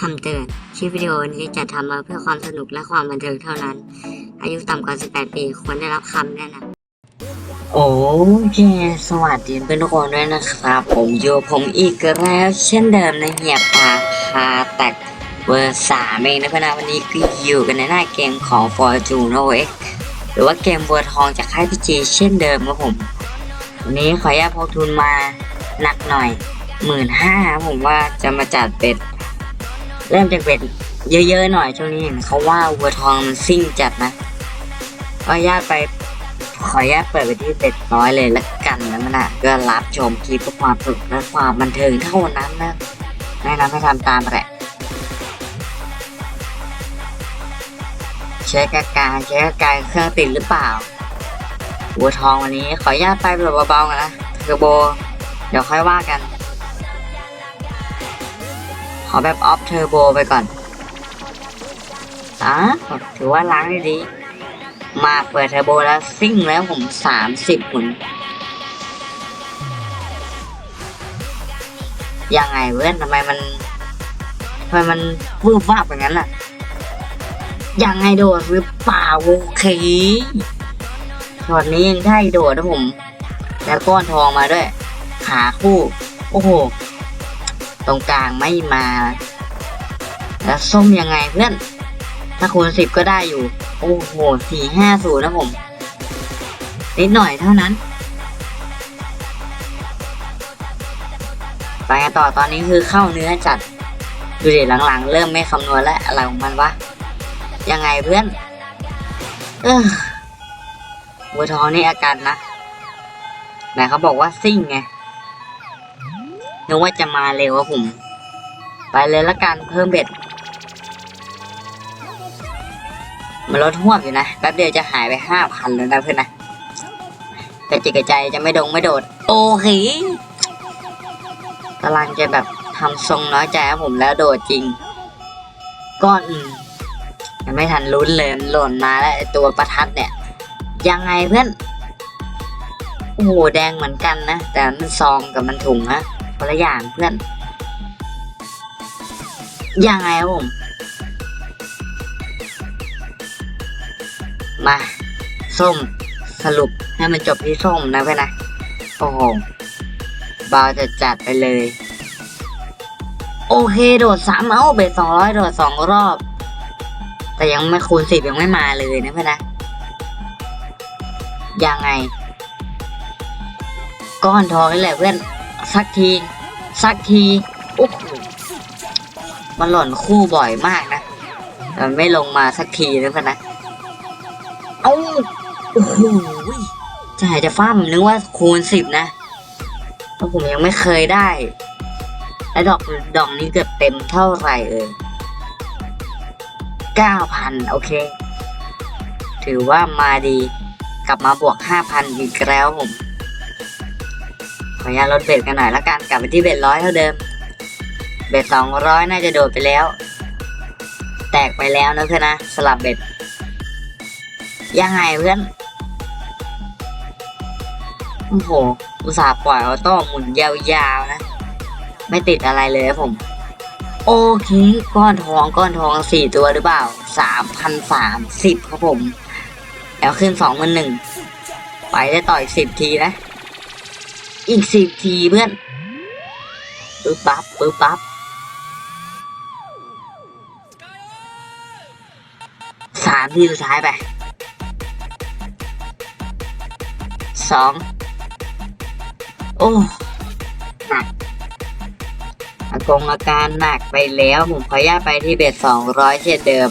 คำเตือน คลิปวิดีโอนี้จะทำมาเพื่อความสนุกและความบันเทิงเท่านั้น อายุต่ำกว่า 18 ปี ควรได้รับคำแนะนำโอเค สวัสดีเพื่อนทุกคนด้วยนะครับ ผมอยู่ผมอีกแล้วเช่นเดิมในเหียบปาคาแตกเวอร์สามเองนะเพื่อนวันนี้ก็อยู่กันในหน้าเกมของ Fortune X หรือว่าเกมบัวทองจากค่ายพีจีเช่นเดิมครับผมวันนี้ขออนุญาตพกทุนมาหนักหน่อยหมื่นห้าผมว่าจะมาจัดเป็ด เริ่มจากเป็ดเยอะๆหน่อยช่วงนี้เห็นเขาว่าวัวทองมันซิ่งจัดนะขออนุญาตไปขออนุญาตเปิดไปที่เป็ดน้อยเลยละกันนะมันนะก็รับชมคลิปเพื่อความสนุกและความบันเทิงเท่านั้นนะแนะนำให้ทำตามแหละเช็คอาการเช็คอาการเครื่องติดหรือเปล่าวัวทองวันนี้ขออนุญาตไปแบบเบาๆกันนะเทอร์โบ เดี๋ยวค่อยว่ากัน ขอแบบออฟเทอร์โบไปก่อนอะถือว่าล้างได้ดี มาเปิดเทอร์โบแล้วซิ่งแล้วผมสามสิบหมุนยังไงเว้ยทำไมมันทำไมมันวืบวาบอย่างนั้นล่ะ ยังไงโดดหรือเปล่าโอเคช็อตนี้ยังได้โดดนะผม แล้วก้อนทองมาด้วย ขาคู่ โอ้โห ตรงกลางไม่มา แล้วส้มยังไงเพื่อน ถ้าคูณสิบก็ได้อยู่ โอ้โหสี่ห้าศูนย์นะผม นิดหน่อยเท่านั้น ไปกันต่อตอนนี้คือเข้าเนื้อจัด ดูดิหลังๆ เริ่มไม่คำนวณแล้วอะไรของมันวะ ยังไงเพื่อน เออวัวทองนี่อาการนะไหนเขาบอกว่าซิ่งไง นึกว่าจะมาเร็วอะผม ไปเลยละกันเพิ่มเบ็ด มันลดห่วงอยู่นะแป๊บเดียวจะหายไปห้าพันแล้วนะเพื่อนนะกระจิกกระใจจะไม่ดงไม่โดด โอเคกำลังจะแบบทำทรงน้อยใจครับผมแล้วโดดจริง ก้อนยังไม่ทันลุ้นเลยหล่นมาแล้วตัวประทัดเนี่ย ยังไงเพื่อนโอ้โหแดงเหมือนกันนะ แต่มันซองกับมันถุงนะ คนละอย่างเพื่อน ยังไงครับผม มา ส้มสรุปให้มันจบที่ส้มนะเพื่อนนะ โอ้โหบาจะจัดไปเลย โอเคโดดสามเอาเบสสองร้อยโดดสองรอบ แต่ยังไม่คูณสิบยังไม่มาเลยนะเพื่อนนะ ยังไง ก้อนทองนี่แหละเพื่อน สักที สักทีโอ้โหมันหล่นคู่บ่อยมากนะแต่มันไม่ลงมาสักทีนะเพื่อนนะเอ้าโอ้โหจะหายจะฟ้ามนึกว่าคูณสิบนะเพราะผมยังไม่เคยได้และดอกดอกนี้เกือบเต็มเท่าไหร่เอ่ยเก้าพันโอเค ถือว่ามาดีกลับมาบวกห้าพันอีกแล้วผม ออนุญาตลดเบ็ดกันหน่อยละกันกลับไปที่เบ็ดร้อยเท่าเดิม เบ็ดสองร้อยน่าจะโดดไปแล้ว แตกไปแล้วนะเพื่อนนะสลับเบ็ด ยังไงเพื่อนโอ้โหอุตส่าห์ปล่อยออโต้หมุนยาวๆนะ ไม่ติดอะไรเลยผม โอเค ก้อนทองก้อนทองสี่ตัวหรือเปล่าสามพันสามสิบครับผม แล้วขึ้นสองพันหนึ่งไปได้ต่ออีกสิบทีนะ อีกสิบทีเพื่อนปึ๊บปั๊บปึ๊บปั๊บสามทีสุดท้ายไปสองโอ้หนักอากงอาการหนักไปแล้วผมขออนุญาตไปที่เบ็ดสองร้อยเช่นเดิม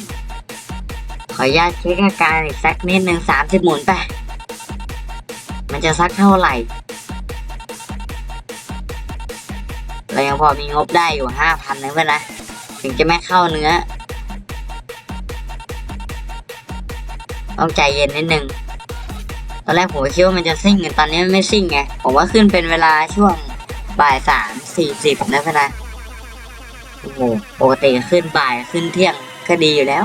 ขออนุญาตเช็คอาการอีกสักนิดหนึ่งสามสิบหมุนไป มันจะสักเท่าไหร่ เรายังพอมีงบได้อยู่ห้าพันนะเพื่อนนะ ถึงจะไม่เข้าเนื้อ ต้องใจเย็นนิดนึง ตอนแรกผมคิดว่ามันจะซิ่งตอนนี้มันไม่ซิ่งไง ผมว่าขึ้นเป็นเวลาช่วงบ่ายสามสี่สิบนะเพื่อนนะ โอ้โห ปกติขึ้นบ่ายขึ้นเที่ยงก็ดีอยู่แล้ว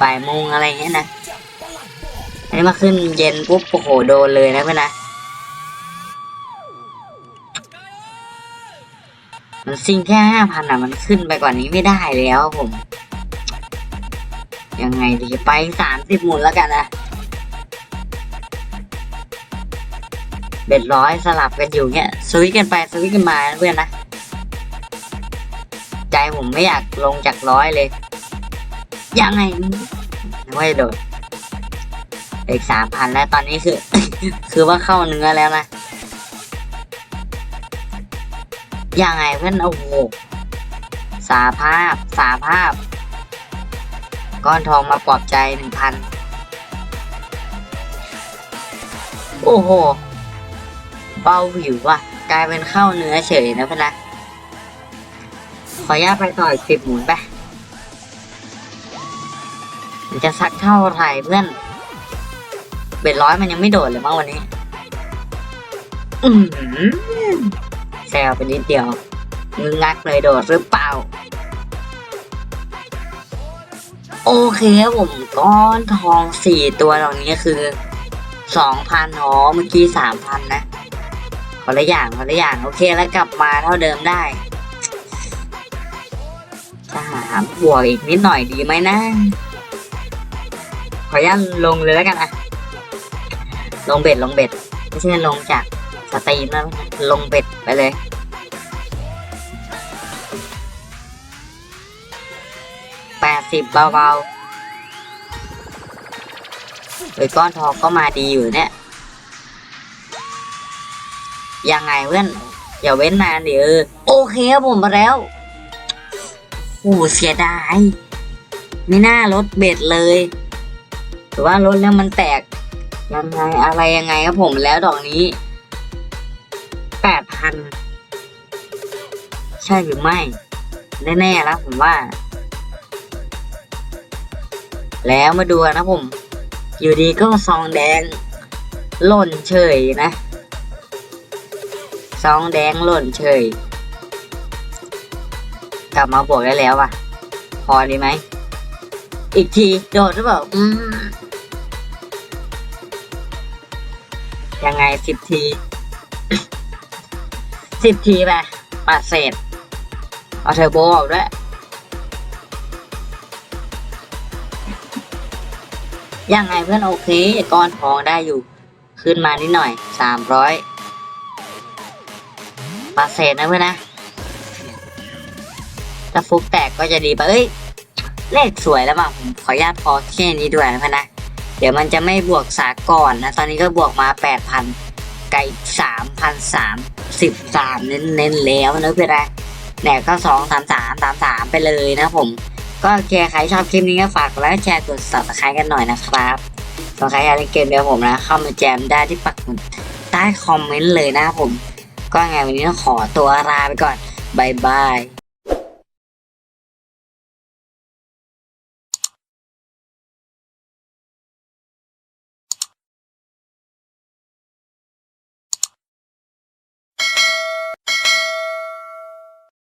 บ่ายโมงอะไรเงี้ยนะ อันนี้มาขึ้นเย็นปุ๊บโอ้โหโดนเลยนะเพื่อนนะ ซิงแค่ห้าพันอะมันขึ้นไปกว่านี้ไม่ได้แล้วผม ยังไงดีไปสามสิบหมุนแล้วกันนะเบ็ดร้อยสลับกันอยู่เนี่ยสวิตกันไปสวิตกันมาเพื่อนนะ ใจผมไม่อยากลงจากร้อยเลย ยังไงไม่โดดอีกสามพันแล้วตอนนี้คือ คือว่าเข้าเนื้อแล้วนะ ยังไงเพื่อนโอ้โหสาภาพสาภาพ ก้อนทองมาปลอบใจหนึ่งพันโอ้โห เบาผิวว่ะ กลายเป็นข้าวเนื้อเฉยนะเพื่อนนะ ขออนุญาตไปต่ออีกสิบหมุนไปมันจะสักเท่าไหร่เพื่อน เบ็ดร้อยมันยังไม่โดดเลยมั้งวันนี้ อือหือ แซวไปนิดเดียวงึงงักเลยโดดหรือเปล่า โอเคครับผมก้อนทองสี่ตัวเหล่านี้คือสองพันอ๋อเมื่อกี้สามพันนะคนละอย่างคนละอย่างโอเคแล้วกลับมาเท่าเดิมได้จะหาบวกอีกนิดหน่อยดีไหมนะ ขออนุญาตลงเลยแล้วกันอะลงเบ็ดลงเบ็ดไม่ใช่ลงจาก สตีนะลงเบ็ดไปเลย แปดสิบเบาๆโดยก้อนทองก็มาดีอยู่เนี่ย ยังไงเพื่อน อย่าเว้นนานเดี๋ยวโอเคครับผมมาแล้วโอ้เสียดาย ไม่น่าลดเบ็ดเลยหรือว่าลดแล้วมันแตกยังไงอะไรยังไงครับผมแล้วดอกนี้ แปดพันใช่หรือไม่ แน่ๆแล้วผมว่า แล้วมาดูนะผม อยู่ดีก็ซองแดง หล่นเฉยนะ ซองแดงหล่นเฉย กลับมาบวกได้แล้วอะ พอดีไหม อีกที โดดหรือเปล่าอืมยังไงสิบที สิบทีไปปัดเศษเอาเทอร์โบออกด้วยยังไงเพื่อนโอเคก้อนทองได้อยู่ ขึ้นมานิดหน่อยสามร้อยปาเศษนะเพื่อนนะถ้าฟุกแตกก็จะดีไปเอ้ย เลขสวยแล้วมั้งผมขออนุญาตพอแค่นี้ด้วยนะเพื่อนนะเดี๋ยวมันจะไม่บวกสากก่อนนะ ตอนนี้ก็บวกมาแปดพันไก่สามพันสาม สิบสามเน้นๆแล้วนะเพื่อนนะแหนก็สองสามสามสามสามไปเลยนะผม ก็แคร์ใครชอบคลิปนี้ก็ฝากแล้แชร์กด subscribe กันหน่อยนะครับส่วนใครอยากเล่นเกมเดียวผมนะ เข้ามาแจมได้ที่ปักหมุดใต้คอมเมนต์เลยนะผม ก็ไงวันนี้ต้องขอตัวลาไปก่อนบายบาย